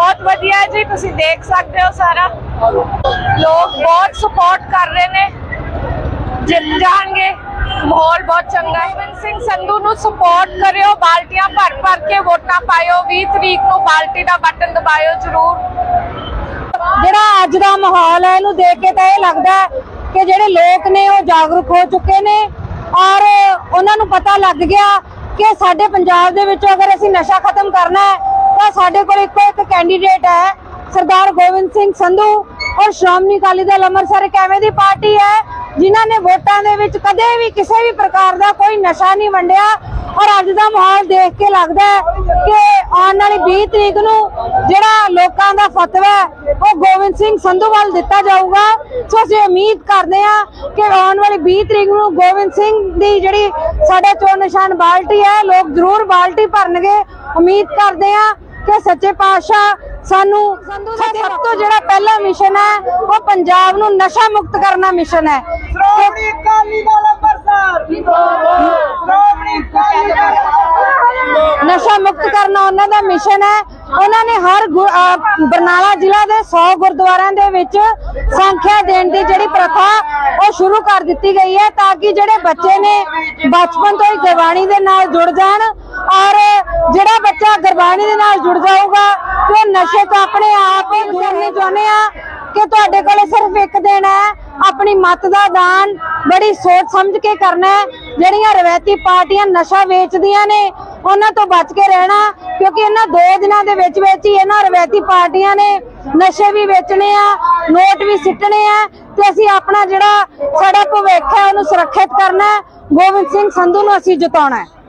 ਬਹੁਤ ਵਧੀਆ ਜੀ, ਤੁਸੀਂ ਦੇਖ ਸਕਦੇ ਹੋ ਸਾਰਾ। ਲੋਕ ਬਹੁਤ ਸਪੋਰਟ ਕਰ ਰਹੇ ਨੇ। ਜਿੱਤ ਜਾਣਗੇ। ਮਾਹੌਲ ਬਹੁਤ ਚੰਗਾ ਹੈ। ਗੋਬਿੰਦ ਸਿੰਘ ਸੰਧੂ ਨੂੰ ਸਪੋਰਟ ਕਰਿਓ, ਬਾਲਟੀਆਂ ਭਰ ਭਰ ਕੇ ਵੋਟਾਂ ਪਾਇਓ। 20 ਤਰੀਕ ਨੂੰ ਬਾਲਟੀ ਦਾ ਬਟਨ ਦਬਾਇਓ ਜ਼ਰੂਰ। ਜਿਹੜਾ ਅੱਜ ਦਾ ਮਾਹੌਲ ਹੈ, ਇਹਨੂੰ ਦੇਖ ਕੇ ਤਾਂ ਇਹ ਲੱਗਦਾ ਹੈ ਕਿ ਜਿਹੜੇ ਲੋਕ ਨੇ, ਉਹ ਜਾਗਰੂਕ ਹੋ ਚੁੱਕੇ ਨੇ। ਔਰ ਉਹਨਾਂ ਨੂੰ ਪਤਾ ਲੱਗ ਗਿਆ ਕਿ ਸਾਡੇ ਪੰਜਾਬ ਦੇ ਵਿੱਚ ਅਗਰ ਅਸੀਂ ਨਸ਼ਾ ਖਤਮ ਕਰਨਾ ਹੈ ਸਾਡੇ ਕੋਲ ਇੱਕੋ ਇੱਕ ਕੈਂਡੀਡੇਟ ਹੈ, ਸਰਦਾਰ ਗੋਬਿੰਦ ਸਿੰਘ ਸੰਧੂ ਔਰ ਸ਼੍ਰੋਮਣੀ ਅਕਾਲੀ ਦਲ ਅੰਮ੍ਰਿਤਸਰ ਇੱਕ ਦੀ ਪਾਰਟੀ ਹੈ, ਜਿਨ੍ਹਾਂ ਨੇ ਵੋਟਾਂ ਦੇ ਵਿੱਚ ਕਦੇ ਵੀ ਕਿਸੇ ਵੀ ਪ੍ਰਕਾਰ ਦਾ ਕੋਈ ਨਸ਼ਾ ਨਹੀਂ ਵੰਡਿਆ ਔਰ ਅੱਜ ਦਾ ਮਾਹੌਲ ਦੇਖ ਕੇ ਲੱਗਦਾ ਕਿ ਆਉਣ ਵਾਲੀ 20 ਤਰੀਕ ਨੂੰ ਜਿਹੜਾ ਲੋਕਾਂ ਦਾ ਫਤਵਾ ਉਹ ਗੋਬਿੰਦ ਸਿੰਘ ਸੰਧੂ ਵੱਲ ਦਿੱਤਾ ਜਾਊਗਾ। ਸੋ ਅਸੀਂ ਉਮੀਦ ਕਰਦੇ ਹਾਂ ਕਿ ਆਉਣ ਵਾਲੀ 20 ਤਰੀਕ ਨੂੰ ਗੋਬਿੰਦ ਸਿੰਘ ਦੀ ਜਿਹੜੀ ਸਾਡਾ ਚੋਣ ਨਿਸ਼ਾਨ ਬਾਲਟੀ ਹੈ, ਲੋਕ ਜ਼ਰੂਰ ਬਾਲਟੀ ਭਰਨਗੇ। ਉਮੀਦ ਕਰਦੇ ਆ ਕਿ ਸੱਚੇ ਪਾਤਸ਼ਾਹ ਸਾਨੂੰ ਸਭ ਤੋਂ ਜਿਹੜਾ ਪਹਿਲਾ ਮਿਸ਼ਨ ਹੈ ਉਹ ਪੰਜਾਬ ਨੂੰ ਨਸ਼ਾ ਮੁਕਤ ਕਰਨਾ ਮਿਸ਼ਨ ਹੈ। ਸ਼੍ਰੋਮਣੀ ਅਕਾਲੀ ਦਲ ਅੰਮ੍ਰਿਤਸਰ। ਸ਼੍ਰੋਮਣੀ ਅਕਾਲੀ ਦਲ ਨਸ਼ਾ ਮੁਕਤ ਕਰਨਾ ਉਹਨਾਂ ਦਾ ਮਿਸ਼ਨ ਹੈ। ਉਹਨਾਂ ਨੇ ਹਰ ਬਰਨਾਲਾ ਜ਼ਿਲ੍ਹਾ ਦੇ 100 ਗੁਰਦੁਆਰਿਆਂ ਦੇ ਵਿੱਚ ਸੰਖਿਆ ਦੇਣ ਦੀ ਜਿਹੜੀ ਪ੍ਰਥਾ ਉਹ ਸ਼ੁਰੂ ਕਰ ਦਿੱਤੀ ਗਈ ਹੈ ਤਾਂ ਕਿ ਜਿਹੜੇ ਬੱਚੇ ਨੇ ਬਚਪਨ ਤੋਂ ਹੀ ਗੁਰਬਾਣੀ ਦੇ ਨਾਲ ਜੁੜ ਜਾਣ ਔਰ ਜਿਹੜਾ ਬੱਚਾ ਗੁਰਬਾਣੀ ਦੇ ਨਾਲ ਜੁੜ ਜਾਊਗਾ ਤੇ ਉਹ ਨਸ਼ੇ ਤੋਂ ਆਪਣੇ ਆਪ ਹੀ ਦੂਰ ਚਾਹੁੰਦੇ ਆ ਕਿ ਤੁਹਾਡੇ ਕੋਲੇ ਸਿਰਫ ਇੱਕ ਦਿਨ ਹੈ, ਆਪਣੀ ਮਤ ਦਾ ਦਾਨ, ਬੜੀ ਸੋਚ ਸਮਝ ਕੇ ਕਰਨਾ ਹੈ। ਜਿਹੜੀਆਂ ਰਵਾਇਤੀ ਪਾਰਟੀਆਂ ਨਸ਼ਾ ਵੇਚਦੀਆਂ ਨੇ, ਉਹਨਾਂ ਤੋਂ ਬਚ ਕੇ ਰਹਿਣਾ, ਕਿਉਂਕਿ ਇਹਨਾਂ ਦੋ ਦਿਨਾਂ ਦੇ ਵਿੱਚ ਵਿੱਚ ਹੀ ਇਹਨਾਂ ਰਵਾਇਤੀ ਪਾਰਟੀਆਂ ਨੇ ਨਸ਼ੇ ਵੀ ਵੇਚਣੇ ਆ, ਨੋਟ ਵੀ ਸਿੱਟਣੇ ਆ, ਤੇ ਅਸੀਂ ਆਪਣਾ ਜਿਹੜਾ ਸਾਡਾ ਭਵਿੱਖ ਹੈ, ਉਹਨੂੰ ਸੁਰੱਖਿਅਤ ਕਰਨਾ ਗੋਬਿੰਦ ਸਿੰਘ ਸੰਧੂ ਨੂੰ ਅਸੀਂ ਜਿਤਾਉਣਾ ਹੈ।